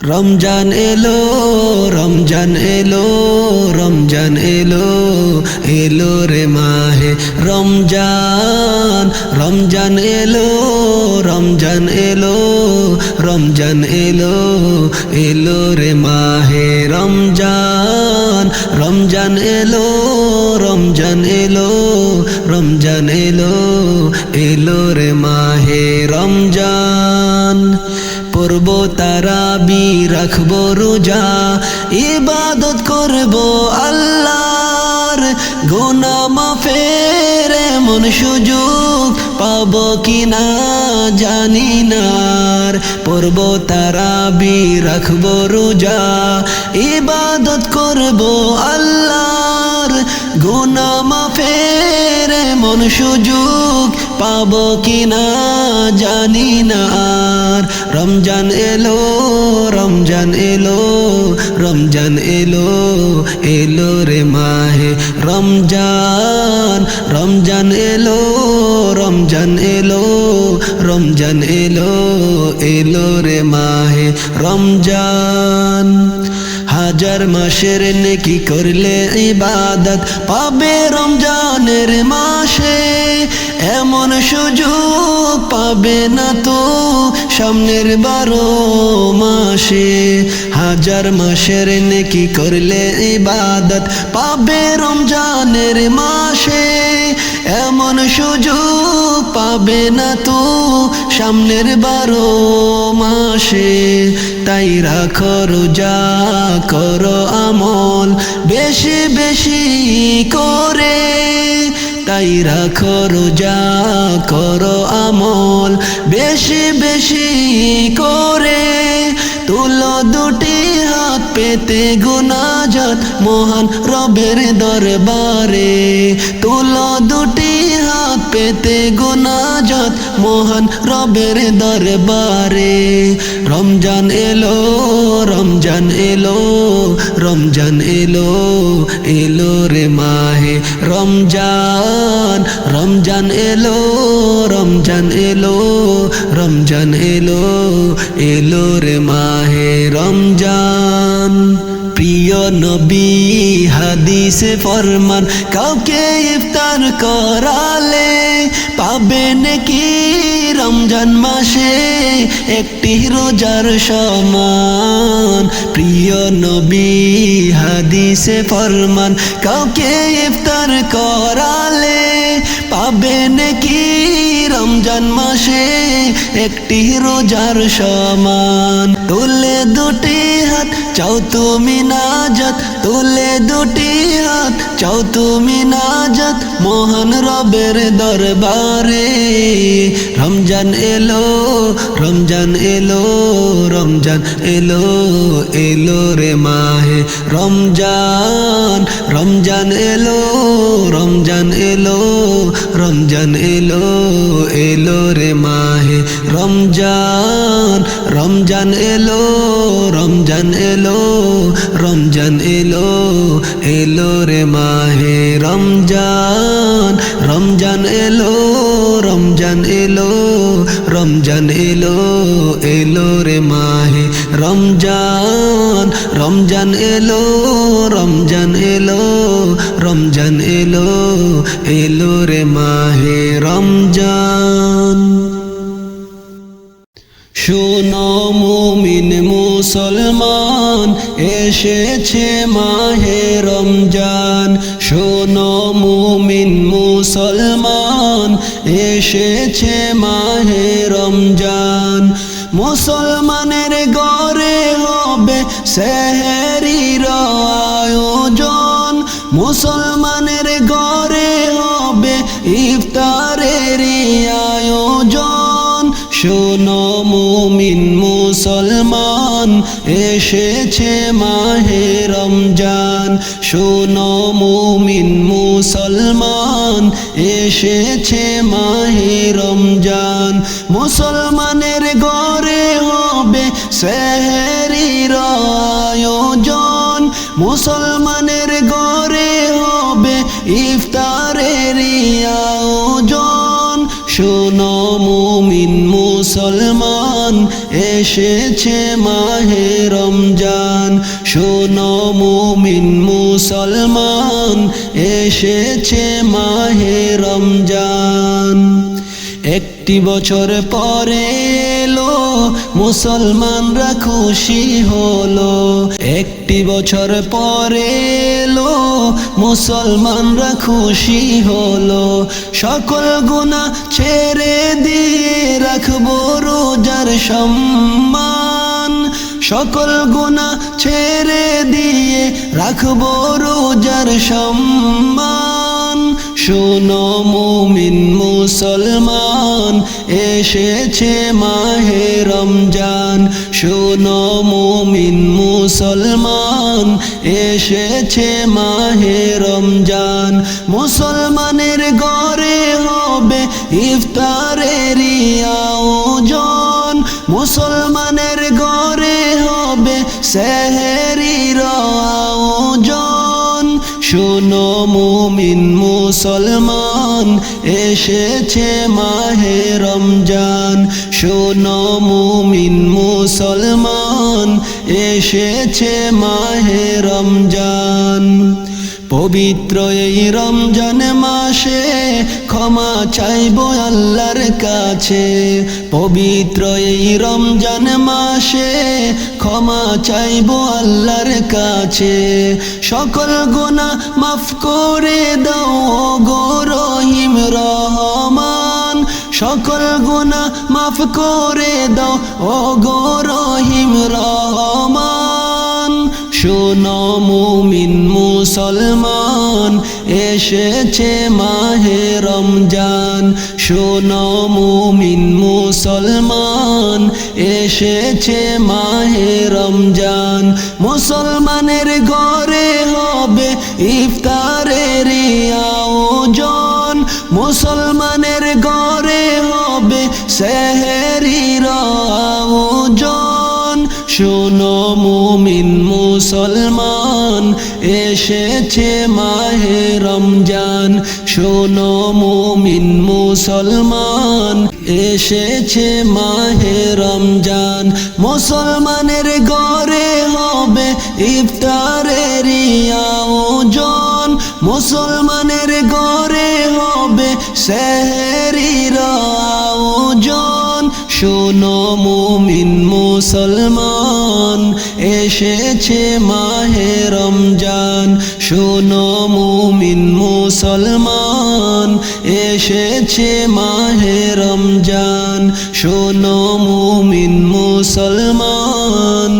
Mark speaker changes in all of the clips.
Speaker 1: রমজান এলো রমজান এলো রমজান এলো এলো রে মাহে রমজান রমজান এলো রমজান এলো রমজান এলো এলো রে মাহে রমজান রমজান এলো রমজান এলো রমজান এলো এলো রে মাহে রমজান। পড়ব তারাবি, রাখব রোজা, ইবাদত করব আল্লাহর। গোনা মাফের এমন সুযোগ পাব কিনা জানি না। পড়ব তারাবি, রাখব রোজা, ইবাদত করব আল্লাহর গোনা মাফের এমন সুযোগ পাব কিনা জানি না। আর রমজান এলো রমজান এলো রমজান এলো এলো রে মাহে রমজান। রমজান এলো রমজান এলো রমজান এলো এলো রে মাহে রমজান। হাজার মাসের নেকি করলে ইবাদত পাবে রমজানের মাসে। এমন সুযোগ পাবে না তো সামনের বারো মাসে। হাজার মাসের নেকি করলে ইবাদত পাবে রমজানের মাসে। এমন সুযোগ পাবে না তো সামনের বারো মাসে। তাই রাখো রোজা, করো আমল বেশি বেশি করে। তাই রাখো রোজা, করো আমল বেশি বেশি করে। তুলো দুটি হাত পেতে গুনাজত মহান রবের দরবারে। পেতে গুনাজত মহান রবের দরবারে। রমজান এলো রমজান এলো রমজান এলো এলো রে মাহে রমজান। রমজান এলো রমজান এলো রমজান এলো এলো রে মাহে রমজান। প্রিয় নবী, হাদিসে ফরমান, কাউকে ইফতার করালে পাবে নাকি রমজান মাসে একটি রোজার সমান? প্রিয় নবী, হাদিসে ফরমান, কাউকে ইফতার করালে পাবে নাকি রমজান মাসে একটি রোজার সমান। তুলে দুটি হাত, চাও তুমি নাজাত। তুলে দুটি হাত, চাও তুমি নাজাত। মোহন রবের দরবারে রমজান এলো রমজান এলো রমজান এলো এলো রে মাহে। রমজান রমজান এলো রমজান এলো রমজান এলো এলো রে মাহে রমজান রমজান এলো রমজান এলো রমজান এলো এলো রে মাহে রমজান রমজান এলো রমজান এলো রমজান এলো এলো রে মাহে রমজান রমজান এলো রমজান এলো রমজান এলো এলো রে মাহে রমজান। শোনো মুমিন মুসলমান, এসেছে মাহে রমজান। শোনো মুমিন মুসলমান, এসেছে মাহে রমজান। মুসলমানের গড়ে হবে সেহেরির আয়োজন। মুসলমানের গড়ে হবে ইফতারের আয়োজন শোনো মুমিন মুসলমান, এসেছে মাহে রমজান। শোনো মুমিন মুসলমান, এসেছে মাহে রমজান। মুসলমানের গড়ে হবে সেহেরির আয়োজন। মুসলমানের মুসলমান এসেছে মাহে রমজান। শোনো মুমিন মুসলমান এসেছে মাহে রমজান। একটি বছর পরে মুসলমানরা খুশি হলো। একটি বছর পরে এলো, মুসলমানরা খুশি হলো। সকল গুণা ছেড়ে দিয়ে রাখব রোজার সম্মান। সকল গুণা ছেড়ে দিয়ে রাখব রোজার সম্মান। শোনো মুমিন মুসলমান এসেছে মাহে রমজান। শোনো মুমিন মুসলমান, এসেছে মাহে রমজান। মুসলমানের ঘরে হবে ইফতারের আয়োজন। মুসলমানের ঘরে হবে সেহেরির আয়োজন শোনো মুমিন মুসলমান এসেছে মাহে রমজান। শোনো মুমিন মুসলমান এসেছে মাহে রমজান। পবিত্র এই রমজান মাসে ক্ষমা চাইব আল্লাহর কাছে। পবিত্র এই রমজান মাসে ক্ষমা চাইব আল্লাহর কাছে। সকল গোনা মাফ করে দাও গো রহিম রহমান। সকল গোনা মাফ করে দাও ও গো রহিম রহমান শোনো মুমিন মুসলমান, এসেছে মাহে রমজান। শোনো মুমিন মুসলমান, এসেছে মাহে রমজান। মুসলমানের ঘরে হবে ইফতারের মুসলমানের ঘরে হবে সেহেরির আয়োজন শোনো মুমিন মুসলমান, এসেছে মাহে রমজান। শোনো মুমিন মুসলমান, এসেছে মাহে রমজান। মুসলমানের ঘরে হবে ইফতারের মুসলমানের ঘরে হবে সেহেরির শোনো মুমিন মুসলমান, এসেছে মাহে রমজান। শোনো মুমিন মুসলমান, এসেছে মাহে রমজান। শোনো মুমিন মুসলমান,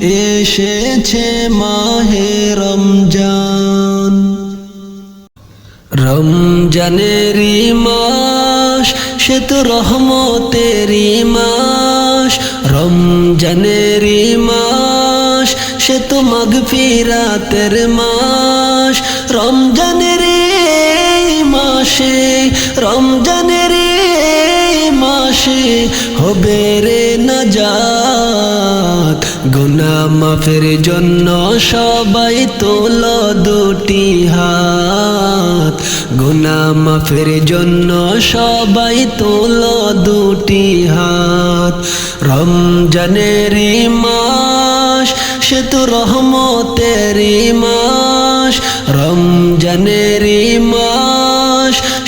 Speaker 1: এসেছে মাহে রমজান। রমজানেরই মাস, সে তো রহমতেরই মাস রমজানেরই মাস সে তো মাগফিরাতের মাস। রমজানের মাসে রমজানের মাসে হবে রে নাজাত। গুনা মাফের জন্য সবাই তোল দুটি হাত। গুনা মাফের জন্য সবাই তোল দুটি হাত। রমজানেরই মাস, সে তো রহমতেরই মাস। রমজানেরই মাস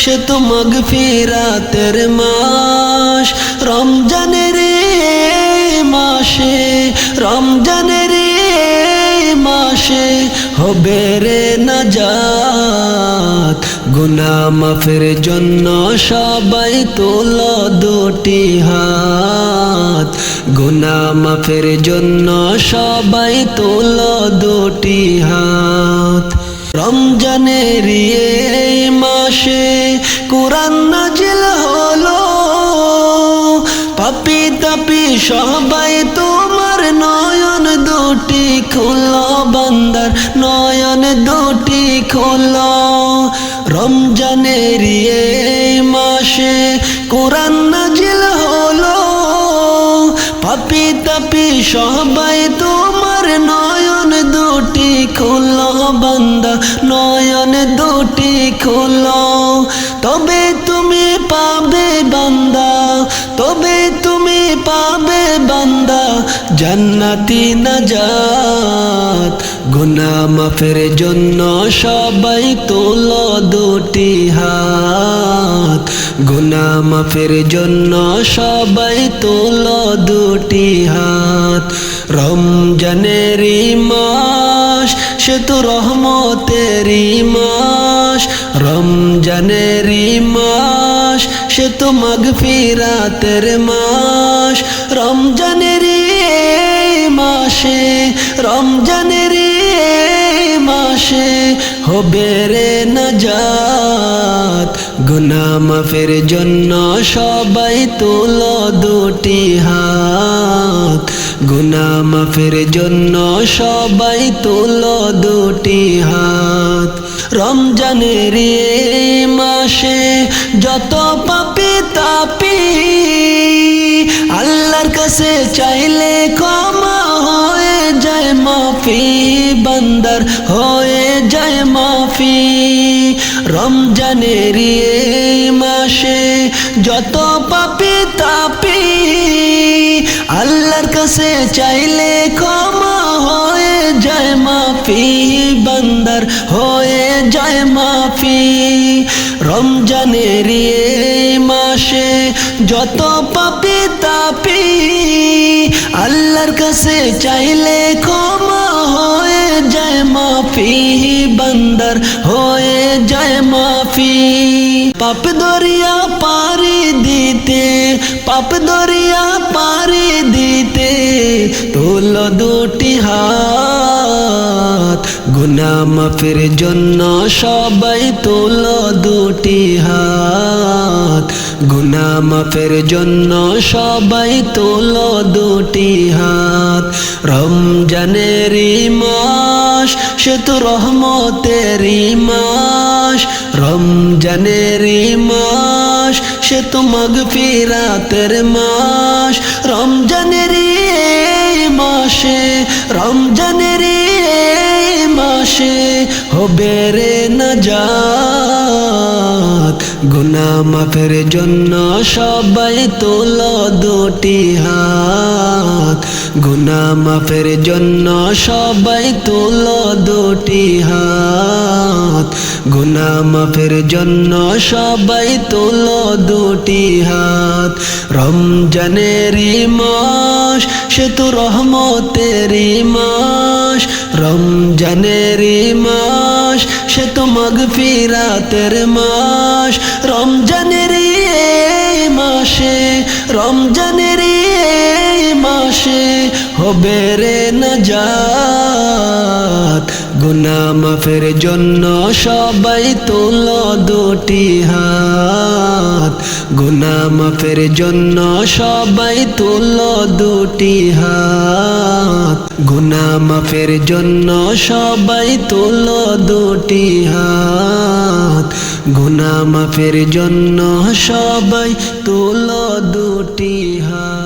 Speaker 1: সে তো মগফিরাতের মাস রমজানের মাসে রমজানের মাসে হবে রে নাজাত গুনা মাফের জন্য সবাই তোল দুটি হাত গুনা মাফের জন্য সবাই তোল দুটি হাত রমজানের এই মাসে কোরআন নাজিল হলো। পাপি তাপি সবাই তোমার নয়ন দুটি খোলো, বান্দার নয়ন দুটি খোলো। রমজানের এই মাসে কোরআন নাজিল হলো। পাপি তাপি সবাই তোমার দুটি খোলো বান্দা, নয়ন দুটি খোলো। তবে তুমি পাবে বান্দা, তবে তুমি পাবে বান্দা, জান্নাতি নাজাত। গুনা মাফের জন্য সবাই তোল দুটি হাত। গুনা মাফের জন্য সবাই তোল দুটি হাত। রমজানেরই মাস, সে তো রহমতেরই মাস। রমজানেরই মাস, সে তো মাগফিরাতের মাস। রমজানেরই মাসে রমজানেরই মাসে হবে রে নাজাত। গুনা মাফের জন্য সবাই তোল দুটি হাত। গুনা মাফের জন্য সবাই তোল দুটি হাত। রমজানের মাসে যত পাপি তাপি, আল্লাহর কাছে চাইলে ক্ষমা হয়ে যায় মাফি, বান্দার হয়ে যায় মাফি। রমজানের মাসে যত পাপি কাছে চাইলে ক্ষমা হয়ে যায় মাফি বান্দার হয়ে যায় মাফি রমজানের মাসে যত পাপি তাপি আল্লাহর কাছে চাইলে ক্ষমা হয়ে যায় মাফি বান্দার হয়ে যায় মাফি পাপ দরিয়া পারি দিতে পাপ দরিয়া পারি দিতে তোল দুটি হাত। গুনা মাফের জন্য সবাই তোল দুটি হাত। গুনা মাফের জন্য সবাই তোল দুটি হাত। রমজানেরই মাস, সে তো রহমতেরই মাস। রমজানেরই মাস, সে তো মগফিরাতের মাস। রমজানেরই হবে রে নাজাত গুনা মাফের জন্য সবাই তোল দুটি হাত। গুনা মাফের জন্য সবাই তোল দুটি হাত। গুনা মাফের জন্য সবাই তোল দুটি হাত। রমজানেরই মাস, সে তো রহমতেরই মাস। রমজানেরই মাস সে তো মগফিরাতের মাস। রমজানের মাসে রমজানের মাসে হবে রে নাজাত। গুনা মাফের জন্য সবাই তোল দুটি হাত। গুনা মাফের জন্য সবাই তোল দুটি হাত। গুনা মাফের জন্য সবাই তোল দুটি হাত। গুনা মাফের জন্য সবাই তোল দুটি হাত।